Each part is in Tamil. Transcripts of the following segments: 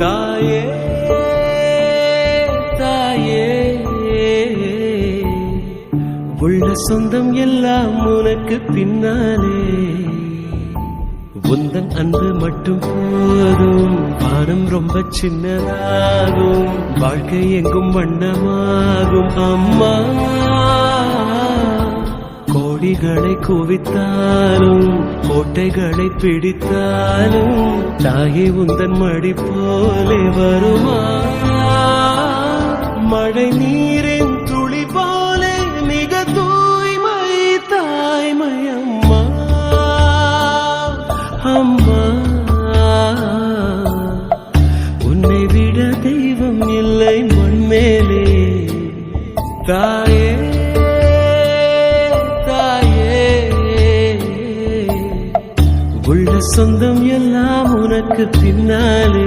தாயே தாயே. உள்ள சொந்தம் எல்லாம் உனக்கு பின்னாலே. உந்தன் அன்பு மட்டும் போதும். வானம் ரொம்ப சின்னதாகும். வாழ்க்கை எங்கும் வண்ணமாகும். அம்மா கோடிகளை குவித்தாலும் கோட்டைகளை பிடித்தாலும் தாயே உந்தன் மடி போலே வருமா? மழை நீரின் துளி போலே மிக தூய்மை தாய்மை அம்மா அம்மா. உன்னை விட தெய்வம் இல்லை மண்மேலே. தாய் சொந்தம் எல்லாம் உனக்கு பின்னாலே.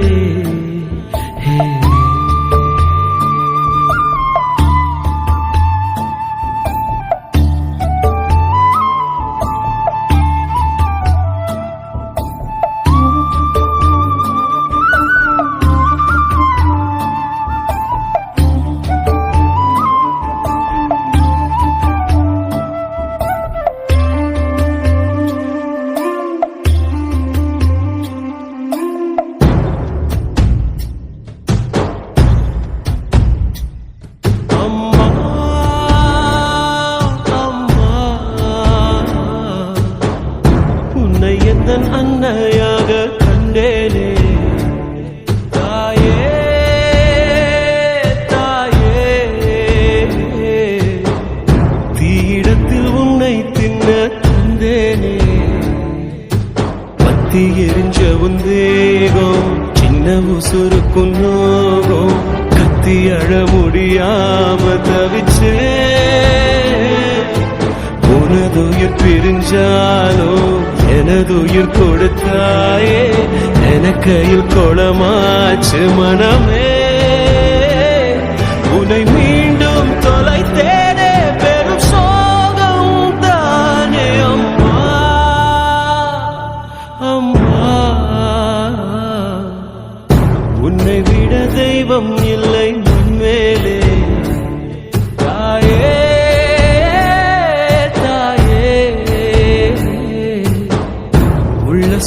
பத்தி எரிஞ்ச உன் தேகம் சின்ன உசுருக்கும் நோகம் கத்தி அழ முடியாம தவிச்சே. உனதுயிர் பிரிஞ்சாலோ எனதுயிர் கொடுத்தாயே எனக்கையில் கொளமாச்சு மனமே.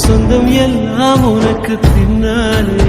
சொந்தம் எல்லாம் உனக்கு பின்னாலே.